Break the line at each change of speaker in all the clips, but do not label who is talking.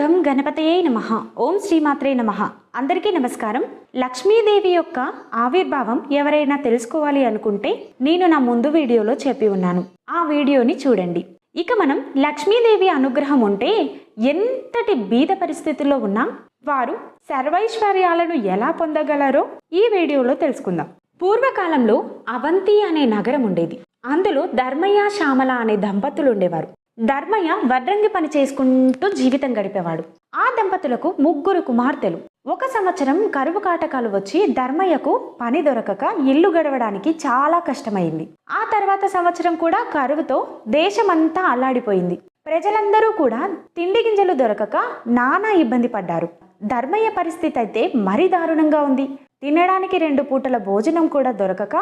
గం గణపతయే నమ. ఓం శ్రీమాత్రే నమ. అందరికీ నమస్కారం. లక్ష్మీదేవి యొక్క ఆవిర్భావం ఎవరైనా తెలుసుకోవాలి అనుకుంటే నేను నా ముందు వీడియోలో చెప్పి ఉన్నాను. ఆ వీడియోని చూడండి. ఇక మనం లక్ష్మీదేవి అనుగ్రహం ఉంటే ఎంతటి బీద పరిస్థితుల్లో ఉన్నా వారు సర్వైశ్వర్యాలను ఎలా పొందగలరో ఈ వీడియోలో తెలుసుకుందాం. పూర్వకాలంలో అవంతి అనే నగరం ఉండేది. అందులో ధర్మయ్య శ్యామల అనే దంపతులు ఉండేవారు. ధర్మయ్య వడ్రంగి పని చేసుకుంటూ జీవితం గడిపేవాడు. ఆ దంపతులకు ముగ్గురు కుమార్తెలు. ఒక సంవత్సరం కరువు కాటకాలు వచ్చి ధర్మయ్యకు పని దొరకక ఇల్లు గడవడానికి చాలా కష్టమైంది. ఆ తర్వాత సంవత్సరం కూడా కరువుతో దేశమంతా అల్లాడిపోయింది. ప్రజలందరూ కూడా తిండి గింజలు దొరకక నానా ఇబ్బంది పడ్డారు. ధర్మయ్య పరిస్థితి అయితే మరీ దారుణంగా ఉంది. తినడానికి రెండు పూటల భోజనం కూడా దొరకక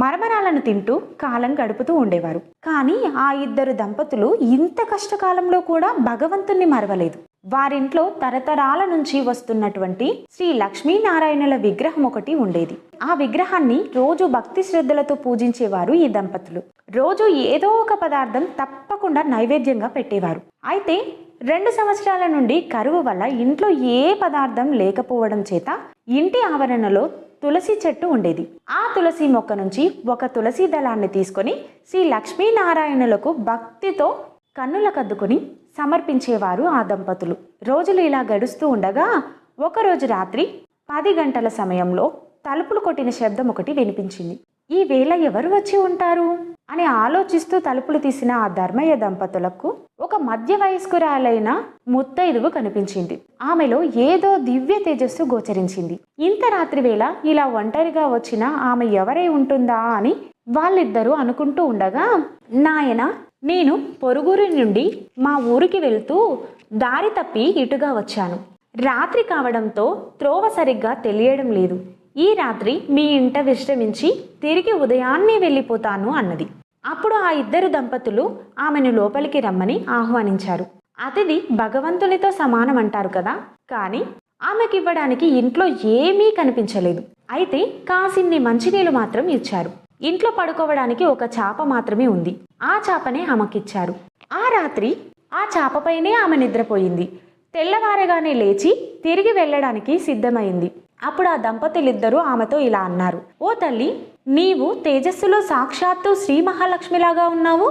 మరమరాలను తింటూ కాలం గడుపుతూ ఉండేవారు. కానీ ఆ ఇద్దరు దంపతులు ఇంత కష్టకాలంలో కూడా భగవంతుణ్ణి మరవలేదు. వారింట్లో తరతరాల నుంచి వస్తున్నటువంటి శ్రీ లక్ష్మీనారాయణుల విగ్రహం ఒకటి ఉండేది. ఆ విగ్రహాన్ని రోజు భక్తి శ్రద్ధలతో పూజించేవారు ఈ దంపతులు. రోజు ఏదో ఒక పదార్థం తప్పకుండా నైవేద్యంగా పెట్టేవారు. అయితే రెండు సంవత్సరాల నుండి కరువు వల్ల ఇంట్లో ఏ పదార్థం లేకపోవడం చేత ఇంటి ఆవరణలో తులసి చెట్టు ఉండేది. ఆ తులసి మొక్క నుంచి ఒక తులసి దళాన్ని తీసుకొని శ్రీ లక్ష్మీనారాయణులకు భక్తితో కన్నుల కద్దుకొని సమర్పించేవారు ఆ దంపతులు. రోజులు ఇలా గడుస్తూ ఉండగా ఒకరోజు రాత్రి పది గంటల సమయంలో తలుపులు కొట్టిన శబ్దం ఒకటి వినిపించింది. ఈ వేళ ఎవరు వచ్చి ఉంటారు? అని ఆలోచిస్తూ తలుపులు తీసిన ఆ ధర్మయ్య దంపతులకు ఒక మధ్య వయస్కురాలైన ముత్తైదువు కనిపించింది. ఆమెలో ఏదో దివ్య తేజస్సు గోచరించింది. ఇంత రాత్రి వేళ ఇలా ఒంటరిగా వచ్చిన ఆమె ఎవరై ఉంటుందా అని వాళ్ళిద్దరూ అనుకుంటూ ఉండగా నాయన నేను పొరుగురి నుండి మా ఊరికి వెళ్తూ దారి తప్పి ఇటుగా వచ్చాను. రాత్రి కావడంతో త్రోవ సరిగ్గా తెలియడం లేదు. ఈ రాత్రి మీ ఇంట విశ్రమించి తిరిగి ఉదయాన్నే వెళ్ళిపోతాను అన్నది. అప్పుడు ఆ ఇద్దరు దంపతులు ఆమెను లోపలికి రమ్మని ఆహ్వానించారు. అతిథి భగవంతునితో సమానం అంటారు కదా? కానీ ఆమెకివ్వడానికి ఇంట్లో ఏమీ కనిపించలేదు. అయితే కాసిన్ని మంచినీళ్ళు మాత్రం ఇచ్చారు. ఇంట్లో పడుకోవడానికి ఒక చాప మాత్రమే ఉంది. ఆ చాపనే ఆమెకిచ్చారు. ఆ రాత్రి ఆ చాపపైనే ఆమె నిద్రపోయింది. తెల్లవారగానే లేచి తిరిగి వెళ్ళడానికి సిద్ధమైంది. అప్పుడు ఆ దంపతులిద్దరూ ఆమెతో ఇలా అన్నారు ఓ తల్లి నీవు తేజస్సులో సాక్షాత్తు శ్రీ మహాలక్ష్మిలాగా ఉన్నావు?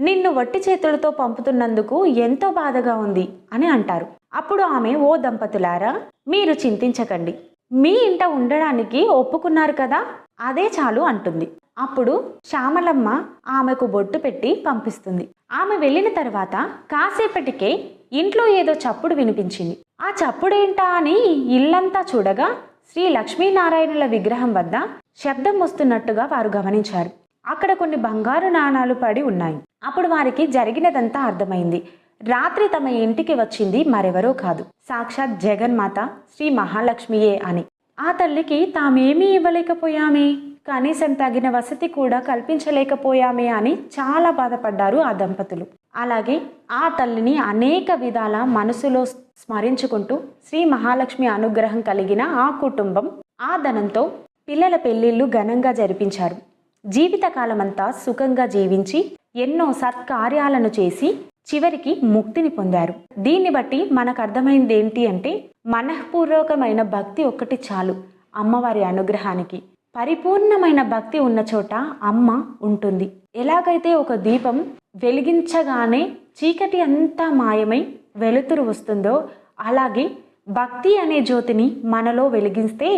నిన్ను వట్టి చేతులతో పంపుతున్నందుకు ఎంతో బాధగా ఉంది అని అంటారు. అప్పుడు ఆమె ఓ దంపతులారా మీరు చింతించకండి. మీ ఇంట ఉండడానికి ఒప్పుకున్నారు కదా? అదే చాలు అంటుంది. అప్పుడు శ్యామలమ్మ ఆమెకు బొట్టు పెట్టి పంపిస్తుంది. ఆమె వెళ్ళిన తర్వాత కాసేపటికే ఇంట్లో ఏదో చప్పుడు వినిపించింది. ఆ చప్పుడేంటా అని ఇల్లంతా చూడగా శ్రీ లక్ష్మీనారాయణుల విగ్రహం వద్ద శబ్దం వస్తున్నట్టుగా వారు గమనించారు. అక్కడ కొన్ని బంగారు నాణాలు పడి ఉన్నాయి. అప్పుడు వారికి జరిగినదంతా అర్థమైంది. రాత్రి తమ ఇంటికి వచ్చింది మరెవరో కాదు. సాక్షాత్ జగన్మాత శ్రీ మహాలక్ష్మియే అని. ఆ తల్లికి తామేమీ ఇవ్వలేకపోయామే? కనీసం తగిన వసతి కూడా కల్పించలేకపోయామే అని చాలా బాధపడ్డారు ఆ దంపతులు. అలాగే ఆ తల్లిని అనేక విధాల మనసులో స్మరించుకుంటూ శ్రీ మహాలక్ష్మి అనుగ్రహం కలిగిన ఆ కుటుంబం ఆ ధనంతో పిల్లల పెళ్ళిళ్ళు ఘనంగా జరిపించారు. జీవితకాలమంతా సుఖంగా జీవించి ఎన్నో సత్కార్యాలను చేసి చివరికి ముక్తిని పొందారు. దీన్ని బట్టి మనకు అర్థమైంది ఏంటి అంటే మనఃపూర్వకమైన భక్తి ఒక్కటి చాలు అమ్మవారి అనుగ్రహానికి. పరిపూర్ణమైన భక్తి ఉన్న చోట అమ్మ ఉంటుంది. ఎలాగైతే ఒక దీపం వెలిగించగానే చీకటి అంతా మాయమై వెలుతురు వస్తుందో అలాగే భక్తి అనే జ్యోతిని మనలో వెలిగిస్తే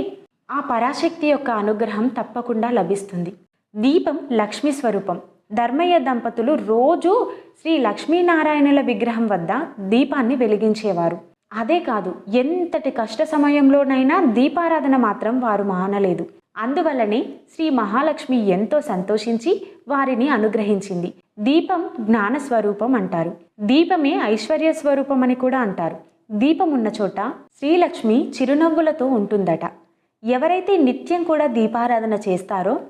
ఆ పరాశక్తి యొక్క అనుగ్రహం తప్పకుండా లభిస్తుంది. దీపం లక్ష్మీ స్వరూపం. ధర్మయ్య దంపతులు రోజు శ్రీ లక్ష్మీనారాయణుల విగ్రహం వద్ద దీపాన్ని వెలిగించేవారు. అదే కాదు ఎంతటి కష్ట సమయంలోనైనా దీపారాధన మాత్రం వారు మానలేదు. అందువల్లనే శ్రీ మహాలక్ష్మి ఎంతో సంతోషించి వారిని అనుగ్రహించింది. దీపం జ్ఞాన స్వరూపం అంటారు. దీపమే ఐశ్వర్య స్వరూపం అని కూడా అంటారు. దీపం ఉన్న చోట శ్రీలక్ష్మి చిరునవ్వులతో ఉంటుందట. ఎవరైతే నిత్యం కూడా దీపారాధన చేస్తారో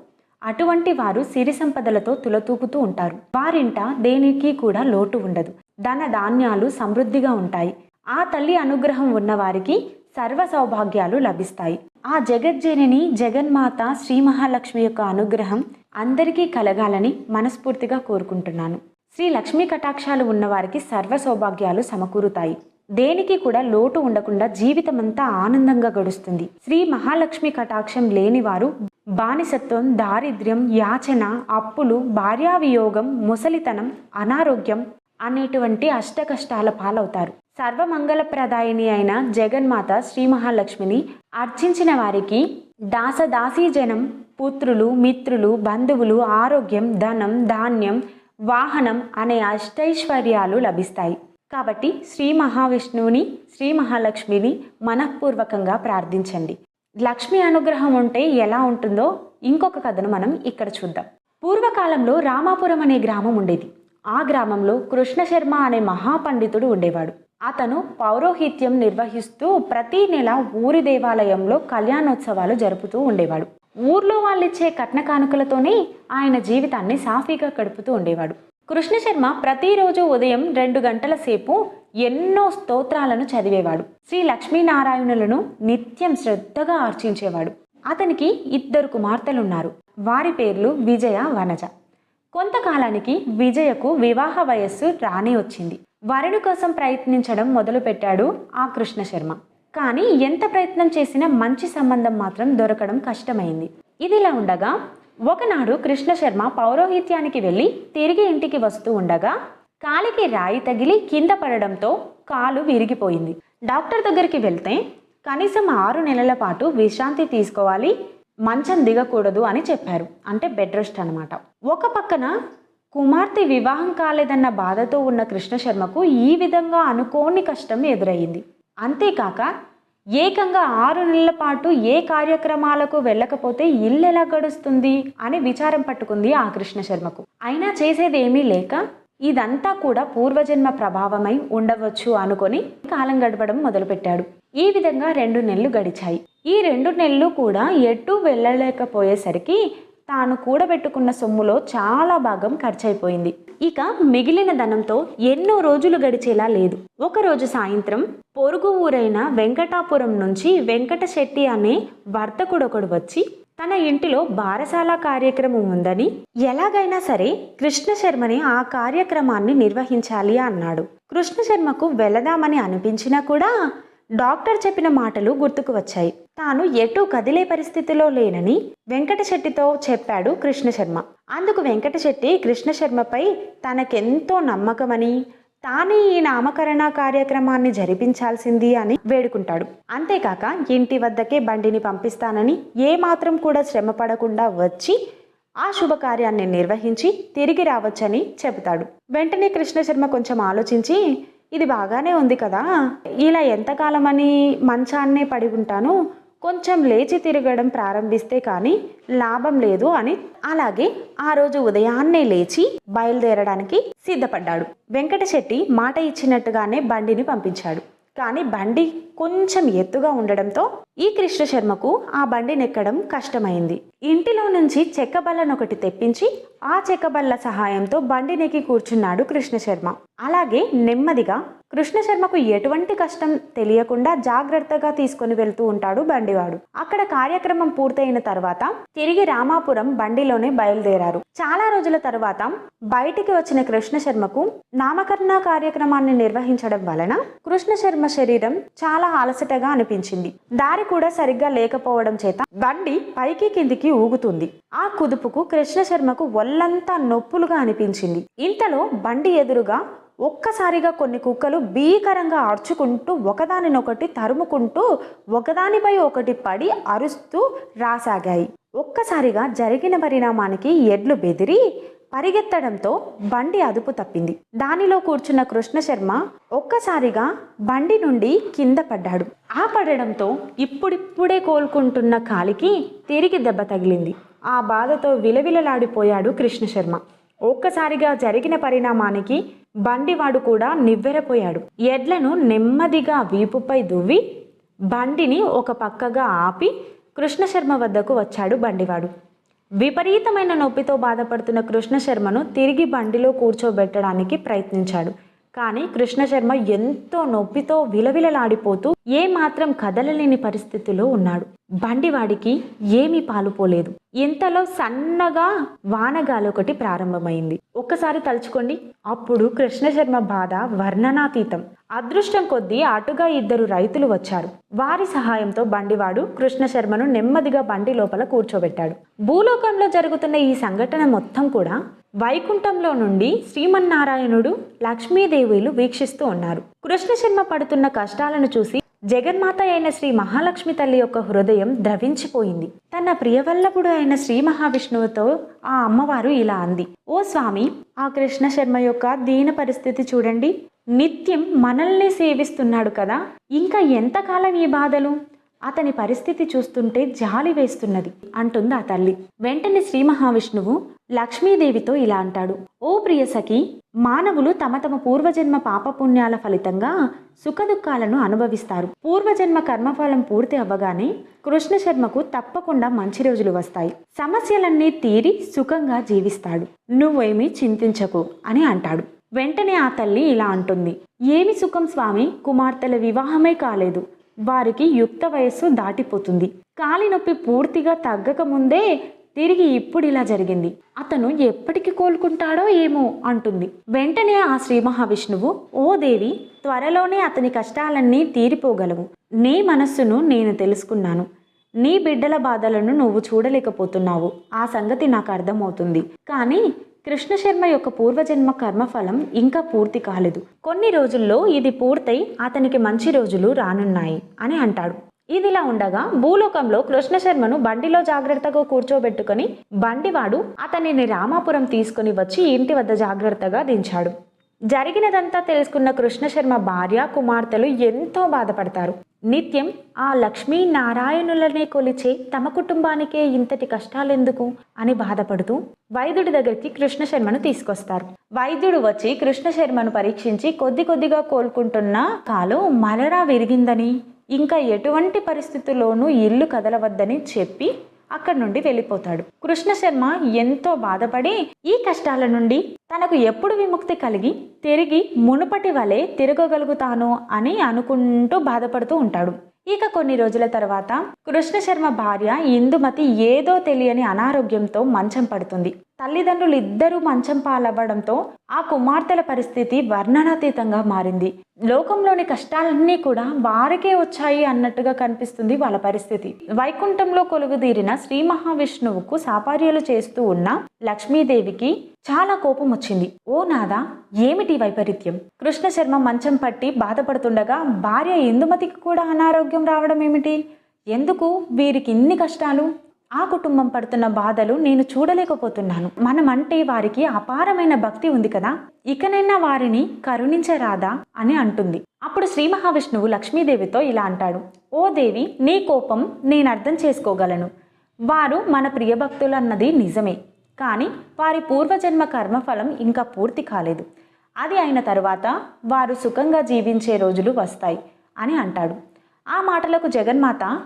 అటువంటి వారు సిరి సంపదలతో తులతూపుతూ ఉంటారు. వారింట దేనికి కూడా లోటు ఉండదు. ధన ధాన్యాలు సమృద్ధిగా ఉంటాయి. ఆ తల్లి అనుగ్రహం ఉన్నవారికి సర్వ సౌభాగ్యాలు లభిస్తాయి. ఆ జగజ్జనని జగన్మాత శ్రీ మహాలక్ష్మి యొక్క అనుగ్రహం అందరికీ కలగాలని మనస్ఫూర్తిగా కోరుకుంటున్నాను. శ్రీ లక్ష్మీ కటాక్షాలు ఉన్నవారికి సర్వ సౌభాగ్యాలు సమకూరుతాయి. దేనికి కూడా లోటు ఉండకుండా జీవితమంతా ఆనందంగా గడుస్తుంది. శ్రీ మహాలక్ష్మి కటాక్షం లేనివారు బానిసత్వం దారిద్ర్యం యాచన అప్పులు భార్యావియోగం ముసలితనం అనారోగ్యం అనేటువంటి అష్ట కష్టాల పాలవుతారు. సర్వమంగళప్రదాయిని అయిన జగన్మాత శ్రీ మహాలక్ష్మిని అర్చించిన వారికి దాసదాసీ జనం పుత్రులు మిత్రులు బంధువులు ఆరోగ్యం ధనం ధాన్యం వాహనం అనే అష్టైశ్వర్యాలు లభిస్తాయి. కాబట్టి శ్రీ మహావిష్ణువుని శ్రీ మహాలక్ష్మిని మనఃపూర్వకంగా ప్రార్థించండి. లక్ష్మి అనుగ్రహం ఉంటే ఎలా ఉంటుందో ఇంకొక కథను మనం ఇక్కడ చూద్దాం. పూర్వకాలంలో రామాపురం అనే గ్రామం ఉండేది. ఆ గ్రామంలో కృష్ణశర్మ అనే మహాపండితుడు ఉండేవాడు. అతను పౌరోహిత్యం నిర్వహిస్తూ ప్రతి నెల ఊరి దేవాలయంలో కళ్యాణోత్సవాలు జరుపుతూ ఉండేవాడు. ఊర్లో వాళ్ళిచ్చే కట్న కానుకలతోనే ఆయన జీవితాన్ని సాఫీగా గడుపుతూ ఉండేవాడు. కృష్ణ శర్మ ప్రతిరోజు ఉదయం రెండు గంటల సేపు ఎన్నో స్తోత్రాలను చదివేవాడు. శ్రీ లక్ష్మీనారాయణులను నిత్యం శ్రద్ధగా ఆర్చించేవాడు. అతనికి ఇద్దరు కుమార్తెలున్నారు. వారి పేర్లు విజయ వనజ. కొంతకాలానికి విజయకు వివాహ వయస్సు రాని వచ్చింది. వరుడు కోసం ప్రయత్నించడం మొదలుపెట్టాడు ఆ కృష్ణ శర్మ. కానీ ఎంత ప్రయత్నం చేసినా మంచి సంబంధం మాత్రం దొరకడం కష్టమైంది. ఇదిలా ఉండగా ఒకనాడు కృష్ణ శర్మ పౌరోహిత్యానికి వెళ్ళి తిరిగి ఇంటికి వస్తూ ఉండగా కాలికి రాయి తగిలి కింద పడడంతో కాలు విరిగిపోయింది. డాక్టర్ దగ్గరికి వెళ్తే కనీసం ఆరు నెలల పాటు విశ్రాంతి తీసుకోవాలి మంచం దిగకూడదు అని చెప్పారు. అంటే బెడ్ రెస్ట్ అనమాట ఒక పక్కన కుమార్తె వివాహం కాలేదన్న బాధతో ఉన్న కృష్ణశర్మకు ఈ విధంగా అనుకోని కష్టం ఎదురయ్యింది. అంతేకాక ఏకంగా ఆరు నెలల పాటు ఏ కార్యక్రమాలకు వెళ్ళకపోతే ఇల్లు ఎలా గడుస్తుంది అని విచారం పట్టుకుంది ఆ కృష్ణశర్మకు. అయినా చేసేదేమీ లేక ఇదంతా కూడా పూర్వజన్మ ప్రభావమై ఉండవచ్చు అనుకొని కాలం గడపడం మొదలుపెట్టాడు. ఈ విధంగా రెండు నెలలు గడిచాయి. ఈ రెండు నెలలు కూడా ఎటు వెళ్ళలేకపోయేసరికి తాను కూడబెట్టుకున్న సొమ్ములో చాలా భాగం ఖర్చయిపోయింది ఇక మిగిలిన ధనంతో ఎన్నో రోజులు గడిచేలా లేదు. ఒకరోజు సాయంత్రం పొరుగు ఊరైన వెంకటాపురం నుంచి వెంకట శెట్టి అనే వర్తకుడొకడు వచ్చి తన ఇంటిలో బారసాల కార్యక్రమం ఉందని ఎలాగైనా సరే కృష్ణ శర్మని ఆ కార్యక్రమాన్ని నిర్వహించాలి అన్నాడు. కృష్ణ శర్మకు వెళదామని అనిపించినా కూడా డాక్టర్ చెప్పిన మాటలు గుర్తుకు వచ్చాయి. తాను ఎటూ కదిలే పరిస్థితిలో లేనని వెంకట శెట్టితో చెప్పాడు కృష్ణశర్మ. అందుకు వెంకట శెట్టి తనకెంతో నమ్మకమని తానే ఈ నామకరణ కార్యక్రమాన్ని జరిపించాల్సింది అని వేడుకుంటాడు. అంతేకాక ఇంటి వద్దకే బండిని పంపిస్తానని ఏమాత్రం కూడా శ్రమ పడకుండా వచ్చి ఆ శుభకార్యాన్ని నిర్వహించి తిరిగి రావచ్చని చెబుతాడు. వెంటనే కృష్ణశర్మ కొంచెం ఆలోచించి ఇది బాగానే ఉంది కదా. ఇలా ఎంతకాలమని మంచాన్నే పడి ఉంటాను? కొంచెం లేచి తిరగడం ప్రారంభిస్తే కానీ లాభం లేదు అని అలాగే ఆ రోజు ఉదయాన్నే లేచి బయలుదేరడానికి సిద్ధపడ్డాడు. వెంకట శెట్టి మాట ఇచ్చినట్టుగానే బండిని పంపించాడు. కానీ బండి కొంచెం ఎత్తుగా ఉండడంతో ఈ కృష్ణ శర్మకు ఆ బండిని ఎక్కడం కష్టమైంది. ఇంటిలో నుంచి చెక్క బల్లనొకటి తెప్పించి ఆ చెక్క బల్ల సహాయంతో బండినెక్కి కూర్చున్నాడు కృష్ణ శర్మ అలాగే నెమ్మదిగా కృష్ణ శర్మకు ఎటువంటి కష్టం తెలియకుండా జాగ్రత్తగా తీసుకొని వెళ్తూ ఉంటాడు బండివాడు. అక్కడ కార్యక్రమం పూర్తయిన తర్వాత తిరిగి రామాపురం బండిలోనే బయలుదేరారు. చాలా రోజుల తర్వాత బయటికి వచ్చిన కృష్ణ శర్మకు నామకరణ కార్యక్రమాన్ని నిర్వహించడం వలన కృష్ణ శర్మ శరీరం చాలా అలసటగా అనిపించింది. దారి కూడా సరిగ్గా లేకపోవడం చేత బండి పైకి కిందికి ఊగుతుంది. ఆ కుదుపుకు కృష్ణ శర్మకు ఒళ్ళంతా నొప్పులుగా అనిపించింది. ఇంతలో బండి ఎదురుగా ఒక్కసారిగా కొన్ని కుక్కలు భీకరంగా అరుచుకుంటూ ఒకదానినొకటి తరుముకుంటూ ఒకదానిపై ఒకటి పడి అరుస్తూ రాసాగాయి. ఒక్కసారిగా జరిగిన పరిణామానికి ఎడ్లు బెదిరి పరిగెత్తడంతో బండి అదుపు తప్పింది. దానిలో కూర్చున్న కృష్ణశర్మ ఒక్కసారిగా బండి నుండి కింద పడ్డాడు. ఆ పడడంతో ఇప్పుడిప్పుడే కోలుకుంటున్న కాలికి తిరిగి దెబ్బ తగిలింది. ఆ బాధతో విలవిలలాడిపోయాడు కృష్ణశర్మ. ఒక్కసారిగా జరిగిన పరిణామానికి బండివాడు కూడా నివ్వెరపోయాడు. ఎడ్లను నెమ్మదిగా వీపుపై దువ్వి బండిని ఒక పక్కగా ఆపి కృష్ణశర్మ వద్దకు వచ్చాడు బండివాడు. విపరీతమైన నొప్పితో బాధపడుతున్న కృష్ణశర్మను తిరిగి బండిలో కూర్చోబెట్టడానికి ప్రయత్నించాడు. కానీ కృష్ణశర్మ ఎంతో నొప్పితో విలవిలలాడిపోతూ ఏ మాత్రం కదలలేని పరిస్థితిలో ఉన్నాడు. బండివాడికి ఏమీ పాలుపోలేదు ఇంతలో సన్నగా వానగాలి ఒకటి ప్రారంభమైంది. ఒక్కసారి తలుచుకోండి. అప్పుడు కృష్ణశర్మ బాధ వర్ణనాతీతం. అదృష్టం కొద్దీ అటుగా ఇద్దరు రైతులు వచ్చారు. వారి సహాయంతో బండివాడు కృష్ణశర్మను నెమ్మదిగా బండి లోపల కూర్చోబెట్టాడు. భూలోకంలో జరుగుతున్న ఈ సంఘటన మొత్తం కూడా వైకుంఠంలో నుండి శ్రీమన్నారాయణుడు లక్ష్మీదేవులు వీక్షిస్తూ ఉన్నారు. కృష్ణశర్మ పడుతున్న కష్టాలను చూసి జగన్మాత అయిన శ్రీ మహాలక్ష్మి తల్లి యొక్క హృదయం ద్రవించిపోయింది. తన ప్రియవల్లభుడు అయిన శ్రీ మహావిష్ణువుతో ఆ అమ్మవారు ఇలా అంది ఓ స్వామి ఆ కృష్ణ శర్మ యొక్క దీన పరిస్థితి చూడండి. నిత్యం మనల్ని సేవిస్తున్నాడు కదా. ఇంకా ఎంతకాలం ఈ బాధలు? అతని పరిస్థితి చూస్తుంటే జాలి వేస్తున్నది అంటుంది ఆ తల్లి. వెంటనే శ్రీ మహావిష్ణువు లక్ష్మీదేవితో ఇలా అంటాడు. ఓ ప్రియసఖి మానవులు తమ తమ పూర్వజన్మ పాపపుణ్యాల ఫలితంగా సుఖదుఖాలను అనుభవిస్తారు. పూర్వజన్మ కర్మఫలం పూర్తి అవ్వగానే కృష్ణ శర్మకు తప్పకుండా మంచి రోజులు వస్తాయి. సమస్యలన్నీ తీరి సుఖంగా జీవిస్తాడు. నువ్వేమీ చింతించకు అని అంటాడు. వెంటనే ఆ తల్లి ఇలా అంటుంది. ఏమి సుఖం స్వామి? కుమార్తెల వివాహమే కాలేదు. వారికి యుక్త వయస్సు దాటిపోతుంది. కాలి నొప్పి పూర్తిగా తగ్గక ముందే తిరిగి ఇప్పుడు ఇలా జరిగింది. అతను ఎప్పటికి కోలుకుంటాడో ఏమో అంటుంది. వెంటనే ఆ శ్రీ మహావిష్ణువు ఓ దేవి త్వరలోనే అతని కష్టాలన్నీ తీరిపోగలవు. నీ మనస్సును నేను తెలుసుకున్నాను. నీ బిడ్డల బాధలను నువ్వు చూడలేకపోతున్నావు. ఆ సంగతి నాకు అర్థమవుతుంది. కానీ కృష్ణశర్మ యొక్క పూర్వజన్మ కర్మఫలం ఇంకా పూర్తి కాలేదు. కొన్ని రోజుల్లో ఇది పూర్తయి అతనికి మంచి రోజులు రానున్నాయి అని అంటాడు. ఇదిలా ఉండగా భూలోకంలో కృష్ణశర్మను బండిలో జాగ్రత్తగా కూర్చోబెట్టుకొని బండివాడు అతనిని రామాపురం తీసుకుని వచ్చి ఇంటి వద్ద జాగ్రత్తగా దించాడు. జరిగినదంతా తెలుసుకున్న కృష్ణశర్మ భార్య కుమార్తెలు ఎంతో బాధపడతారు. నిత్యం ఆ లక్ష్మీనారాయణులనే కొలిచే తమ కుటుంబానికే ఇంతటి కష్టాలెందుకు అని బాధపడుతూ వైద్యుడి దగ్గరికి కృష్ణ శర్మను తీసుకొస్తారు. వైద్యుడు వచ్చి కృష్ణ శర్మను పరీక్షించి కొద్ది కొద్దిగా కోలుకుంటున్న కాలు మలరా విరిగిందని ఇంకా ఎటువంటి పరిస్థితుల్లోనూ ఇల్లు కదలవద్దని చెప్పి అక్కడి నుండి వెళ్ళిపోతాడు. కృష్ణ శర్మ ఎంతో బాధపడి ఈ కష్టాల నుండి తనకు ఎప్పుడు విముక్తి కలిగి తిరిగి మునుపటి వలె తిరగగలుగుతాను అని అనుకుంటూ బాధపడుతూ ఉంటాడు. ఇక కొన్ని రోజుల తర్వాత కృష్ణశర్మ భార్య ఇందుమతి ఏదో తెలియని అనారోగ్యంతో మంచం పడుతుంది. తల్లిదండ్రులు ఇద్దరూ మంచం పాలవ్వడంతో ఆ కుమార్తెల పరిస్థితి వర్ణనాతీతంగా మారింది. లోకంలోని కష్టాలన్నీ కూడా వారికే వచ్చాయి అన్నట్టుగా కనిపిస్తుంది వాళ్ళ పరిస్థితి. వైకుంఠంలో కొలుగుదీరిన శ్రీ మహావిష్ణువుకు సాపార్యాలు చేస్తూ ఉన్న లక్ష్మీదేవికి చాలా కోపం వచ్చింది. ఓ నాదా ఏమిటి వైపరీత్యం? కృష్ణ శర్మ మంచం పట్టి బాధపడుతుండగా భార్య ఇందుమతికి కూడా అనారోగ్యం రావడం ఏమిటి? ఎందుకు? వీరికి ఇన్ని కష్టాలు? ఆ కుటుంబం పడుతున్న బాధలు నేను చూడలేకపోతున్నాను. మనమంటే వారికి అపారమైన భక్తి ఉంది కదా? ఇకనైనా వారిని కరుణించరాదా? అని అంటుంది. అప్పుడు శ్రీ మహావిష్ణువు లక్ష్మీదేవితో ఇలా అంటాడు. ఓ దేవి నీ కోపం నేను అర్థం చేసుకోగలను. వారు మన ప్రియభక్తులు అన్నది నిజమే. కానీ వారి పూర్వజన్మ కర్మఫలం ఇంకా పూర్తి కాలేదు. అది అయిన తరువాత వారు సుఖంగా జీవించే రోజులు వస్తాయి అని అంటాడు. ఆ మాటలకు జగన్మాత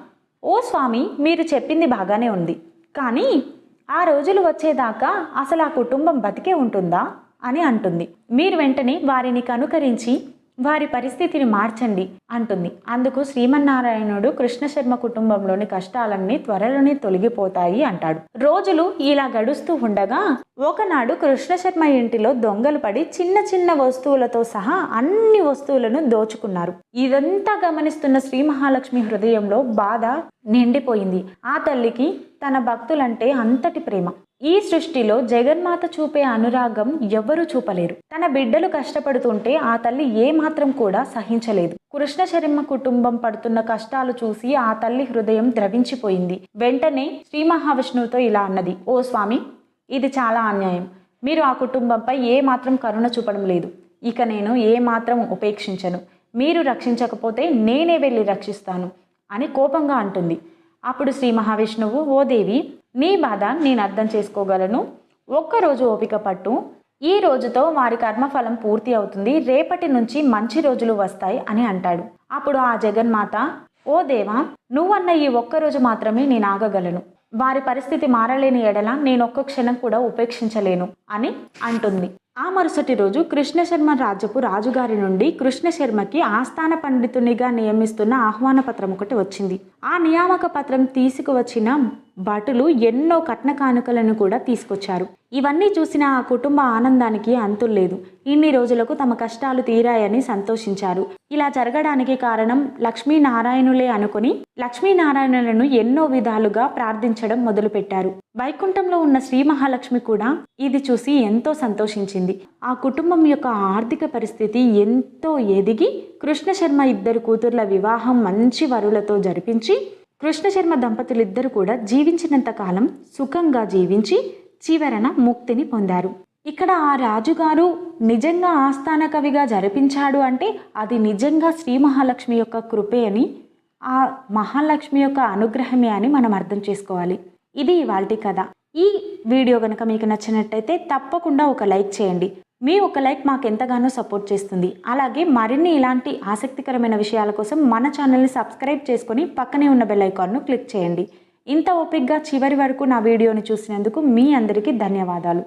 ఓ స్వామి మీరు చెప్పింది బాగానే ఉంది. కానీ ఆ రోజులు వచ్చేదాకా అసలు ఆ కుటుంబం బతికే ఉంటుందా? అని అంటుంది. మీరు వెంటనే వారిని కనుకరించి వారి పరిస్థితిని మార్చండి అంటుంది. అందుకు శ్రీమన్నారాయణుడు కృష్ణశర్మ కుటుంబంలోని కష్టాలన్నీ త్వరలోనే తొలగిపోతాయి అంటాడు. రోజులు ఇలా గడుస్తూ ఉండగా ఒకనాడు కృష్ణశర్మ ఇంటిలో దొంగలు పడి చిన్న చిన్న వస్తువులతో సహా అన్ని వస్తువులను దోచుకున్నారు. ఇదంతా గమనిస్తున్న శ్రీ మహాలక్ష్మి హృదయంలో బాధ నిండిపోయింది. ఆ తల్లికి తన భక్తులంటే అంతటి ప్రేమ. ఈ సృష్టిలో జగన్మాత చూపే అనురాగం ఎవ్వరూ చూపలేరు. తన బిడ్డలు కష్టపడుతుంటే ఆ తల్లి ఏ మాత్రం కూడా సహించలేదు. కృష్ణ శర్మ కుటుంబం పడుతున్న కష్టాలు చూసి ఆ తల్లి హృదయం ద్రవించిపోయింది. వెంటనే శ్రీ మహావిష్ణువుతో ఇలా అన్నది ఓ స్వామి ఇది చాలా అన్యాయం. మీరు ఆ కుటుంబంపై ఏ మాత్రం కరుణ చూపడం లేదు. ఇక నేను ఏ మాత్రం ఉపేక్షించను. మీరు రక్షించకపోతే నేనే వెళ్ళి రక్షిస్తాను అని కోపంగా అంటుంది. అప్పుడు శ్రీ మహావిష్ణువు ఓ దేవి నీ బాధ నేను అర్థం చేసుకోగలను. ఒక్కరోజు ఓపిక పట్టు. ఈ రోజుతో వారి కర్మఫలం పూర్తి అవుతుంది. రేపటి నుంచి మంచి రోజులు వస్తాయి అని అంటాడు. అప్పుడు ఆ జగన్మాత ఓ దేవా నువ్వన్న ఈ ఒక్కరోజు మాత్రమే నేను ఆగగలను. వారి పరిస్థితి మారలేని ఎడల నేను ఒక్క క్షణం కూడా ఉపేక్షించలేను అని అంటుంది. ఆ మరుసటి రోజు కృష్ణశర్మ రాజ్యపు రాజుగారి నుండి కృష్ణశర్మకి ఆస్థాన పండితునిగా నియమిస్తున్న ఆహ్వాన పత్రం ఒకటి వచ్చింది. ఆ నియామక పత్రం తీసుకువచ్చిన భటులు ఎన్నో కట్న కానుకలను కూడా తీసుకొచ్చారు. ఇవన్నీ చూసిన ఆ కుటుంబ ఆనందానికి అంతుల్లేదు ఇన్ని రోజులకు తమ కష్టాలు తీరాయని సంతోషించారు. ఇలా జరగడానికి కారణం లక్ష్మీనారాయణులే అనుకుని లక్ష్మీనారాయణులను ఎన్నో విధాలుగా ప్రార్థించడం మొదలుపెట్టారు. వైకుంఠంలో ఉన్న శ్రీ మహాలక్ష్మి కూడా ఇది చూసి ఎంతో సంతోషించింది. ఆ కుటుంబం యొక్క ఆర్థిక పరిస్థితి ఎంతో ఎదిగి కృష్ణశర్మ ఇద్దరు కూతుర్ల వివాహం మంచి వరులతో జరిపించి కృష్ణశర్మ దంపతులిద్దరూ కూడా జీవించినంత కాలం సుఖంగా జీవించి చివరన ముక్తిని పొందారు. ఇక్కడ ఆ రాజుగారు నిజంగా ఆస్థాన కవిగా జరిపించాడు అంటే అది నిజంగా శ్రీ మహాలక్ష్మి యొక్క కృపే అని ఆ మహాలక్ష్మి యొక్క అనుగ్రహమే అని మనం అర్థం చేసుకోవాలి. ఇది ఇవాల్టి కథ. ఈ వీడియో కనుక మీకు నచ్చినట్టయితే తప్పకుండా ఒక లైక్ చేయండి. మీ ఒక లైక్ మాకు ఎంతగానో సపోర్ట్ చేస్తుంది. అలాగే మరిన్ని ఇలాంటి ఆసక్తికరమైన విషయాల కోసం మన ఛానల్ని సబ్స్క్రైబ్ చేసుకొని పక్కనే ఉన్న బెల్ ఐకాన్ను క్లిక్ చేయండి. ఇంత ఓపిక్గా చివరి వరకు నా వీడియోని చూసినందుకు మీ అందరికీ ధన్యవాదాలు.